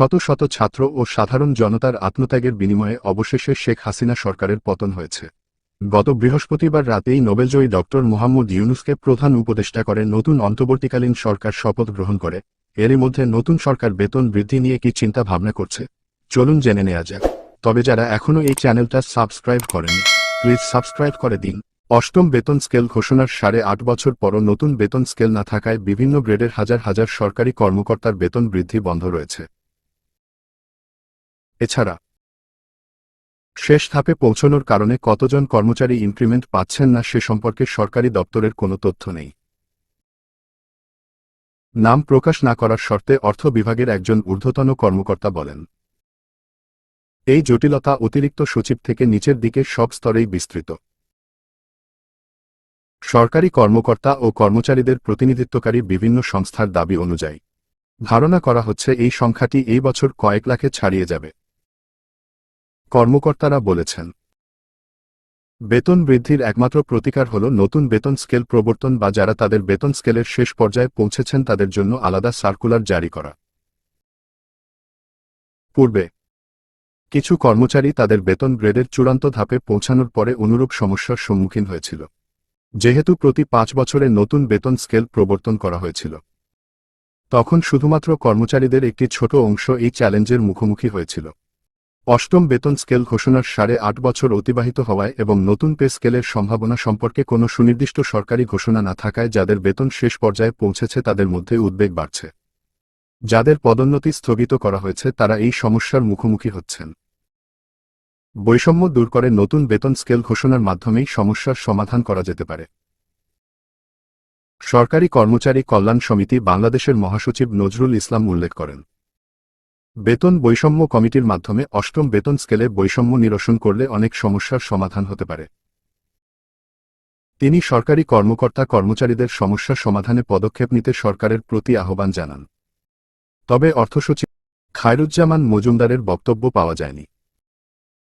শত শত ছাত্র ও সাধারণ জনতার আত্মত্যাগের বিনিময়ে অবশেষে শেখ হাসিনা সরকারের পতন হয়েছে। গত বৃহস্পতিবার রাতেই নোবেলজয়ী ডক্টর মোহাম্মদ ইউনুসকে প্রধান উপদেষ্টা করে নতুন অন্তর্বর্তীকালীন সরকার শপথ গ্রহণ করে। এরই মধ্যে নতুন সরকার বেতন বৃদ্ধি নিয়ে কি চিন্তা ভাবনা করছে? চলুন জেনে নেওয়া যাক। তবে যারা এখনও এই চ্যানেলটা সাবস্ক্রাইব করেনি, প্লিজ সাবস্ক্রাইব করে দিন। অষ্টম বেতন স্কেল ঘোষণার সাড়ে আট বছর পরও নতুন বেতন স্কেল না থাকায় বিভিন্ন গ্রেডের হাজার হাজার সরকারি কর্মকর্তার বেতন বৃদ্ধি বন্ধ রয়েছে। এছাড়া, শেষ ধাপে পৌঁছানোর কারণে কতজন কর্মচারী ইনক্রিমেন্ট পাচ্ছেন না সে সম্পর্কে সরকারি দপ্তরের কোনো তথ্য নেই। নাম প্রকাশ না করার শর্তে অর্থ বিভাগের একজন ঊর্ধ্বতন কর্মকর্তা বলেন। এই জটিলতা অতিরিক্ত সচিব থেকে নিচের দিকে সব স্তরেই বিস্তৃত। সরকারি কর্মকর্তা ও কর্মচারীদের প্রতিনিধিত্বকারী বিভিন্ন সংস্থার দাবি অনুযায়ী ধারণা করা হচ্ছে এই সংখ্যাটি এই বছর কয়েক লাখে ছাড়িয়ে যাবে। কর্মকর্তারা বলেছেন। বেতন বৃদ্ধির একমাত্র প্রতিকার হল নতুন বেতন স্কেল প্রবর্তন বা যারা তাদের বেতন স্কেলের শেষ পর্যায়ে পৌঁছেছেন তাদের জন্য আলাদা সার্কুলার জারি করা। পূর্বে, কিছু কর্মচারী তাদের বেতন গ্রেডের চূড়ান্ত ধাপে পৌঁছানোর পরে অনুরূপ সমস্যার সম্মুখীন হয়েছিল। যেহেতু প্রতি পাঁচ বছরে নতুন বেতন স্কেল প্রবর্তন করা হয়েছিল। তখন শুধুমাত্র কর্মচারীদের একটি ছোট অংশ এই চ্যালেঞ্জের মুখোমুখি হয়েছিল। অষ্টম বেতন স্কেল ঘোষণার সাড়ে আট বছর অতিবাহিত হওয়ায় এবং নতুন পে স্কেলের সম্ভাবনা সম্পর্কে কোনো সুনির্দিষ্ট সরকারি ঘোষণা না থাকায় যাদের বেতন শেষ পর্যায়ে পৌঁছেছে তাদের মধ্যে উদ্বেগ বাড়ছে। যাদের পদোন্নতি স্থগিত করা হয়েছে তারা এই সমস্যার মুখোমুখি হচ্ছেন। বৈষম্য দূর করে নতুন বেতন স্কেল ঘোষণার মাধ্যমেই সমস্যার সমাধান করা যেতে পারে। সরকারি কর্মচারী কল্যাণ সমিতি বাংলাদেশের মহাসচিব নজরুল ইসলাম উল্লেখ করেন। বেতন বৈষম্য কমিটির মাধ্যমে অষ্টম বেতন স্কেলে বৈষম্য নিরসন করলে অনেক সমস্যার সমাধান হতে পারে। তিনি সরকারি কর্মকর্তা কর্মচারীদের সমস্যা সমাধানে পদক্ষেপ নিতে সরকারের প্রতি আহ্বান জানান। তবে অর্থসচিব খায়রুজ্জামান মজুমদারের বক্তব্য পাওয়া যায়নি।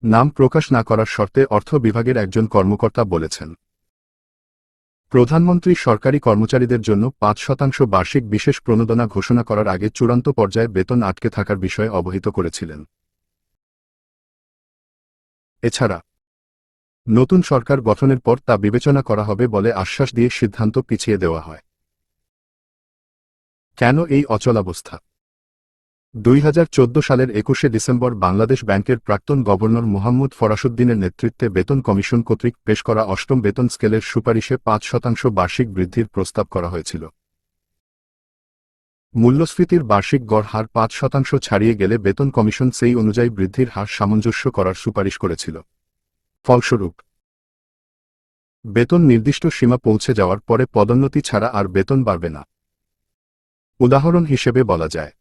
নাম প্রকাশ না করার শর্তে অর্থ বিভাগের একজন কর্মকর্তা বলেছেন। প্রধানমন্ত্রী সরকারি কর্মচারীদের জন্য পাঁচ শতাংশ বার্ষিক বিশেষ প্রণোদনা ঘোষণা করার আগে চূড়ান্ত পর্যায়ে বেতন আটকে থাকার বিষয়ে অবহিত করেছিলেন। এছাড়া, নতুন সরকার গঠনের পর তা বিবেচনা করা হবে বলে আশ্বাস দিয়ে সিদ্ধান্ত পিছিয়ে দেওয়া হয়। কেন এই অচলাবস্থা? দুই হাজার চৌদ্দ সালের একুশে ডিসেম্বর বাংলাদেশ ব্যাংকের প্রাক্তন গভর্নর মোহাম্মদ ফরাসুদ্দিনের নেতৃত্বে বেতন কমিশন কর্তৃক পেশ করা অষ্টম বেতন স্কেলের সুপারিশে পাঁচ শতাংশ বার্ষিক বৃদ্ধির প্রস্তাব করা হয়েছিল। মূল্যস্ফীতির বার্ষিক গড় হার পাঁচ শতাংশ ছাড়িয়ে গেলে বেতন কমিশন সেই অনুযায়ী বৃদ্ধির হার সামঞ্জস্য করার সুপারিশ করেছিল। ফলস্বরূপ, বেতন নির্দিষ্ট সীমা পৌঁছে যাওয়ার পরে পদোন্নতি ছাড়া আর বেতন বাড়বে না। উদাহরণ হিসেবে বলা যায়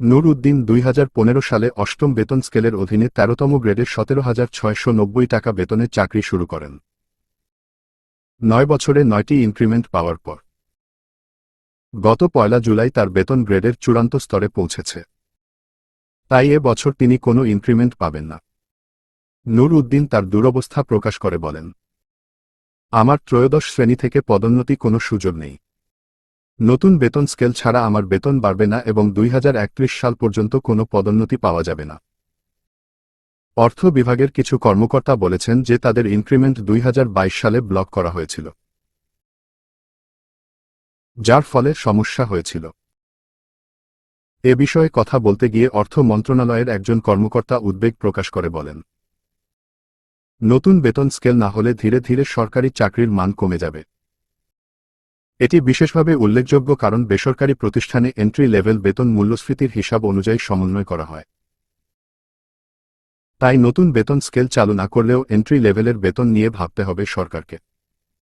নূর উদ্দিন দুই হাজার পনেরো সালে অষ্টম বেতন স্কেলের অধীনে তেরোতম গ্রেডের সতেরো হাজার ছয়শো টাকা বেতনে চাকরি শুরু করেন। নয় বছরে নয়টি ইনক্রিমেন্ট পাওয়ার পর। গত পয়লা জুলাই তার বেতন গ্রেডের চূড়ান্ত স্তরে পৌঁছেছে। তাই এ বছর তিনি কোনো ইনক্রিমেন্ট পাবেন না। নূর উদ্দিন তার দুরবস্থা প্রকাশ করে বলেন, আমার ত্রয়োদশ শ্রেণি থেকে পদোন্নতি কোনো সুযোগ নেই। নতুন বেতন স্কেল ছাড়া আমার বেতন বাড়বে না এবং দুই হাজার একত্রিশ সাল পর্যন্ত কোনো পদোন্নতি পাওয়া যাবে না। অর্থ বিভাগের কিছু কর্মকর্তা বলেছেন যে তাদের ইনক্রিমেন্ট দুই হাজার বাইশ সালে ব্লক করা হয়েছিল। যার ফলে সমস্যা হয়েছিল। এ বিষয়ে কথা বলতে গিয়ে অর্থ মন্ত্রণালয়ের একজন কর্মকর্তা উদ্বেগ প্রকাশ করে বলেন, নতুন বেতন স্কেল না হলে ধীরে ধীরে সরকারি চাকরির মান কমে যাবে। এটি বিশেষভাবে উল্লেখযোগ্য কারণ বেসরকারি প্রতিষ্ঠানে এন্ট্রি লেভেল বেতন মূল্যস্ফীতির হিসাব অনুযায়ী সমন্বয় করা হয়। তাই নতুন বেতন স্কেল চালু না করলেও এন্ট্রি লেভেলের বেতন নিয়ে ভাবতে হবে সরকারকে।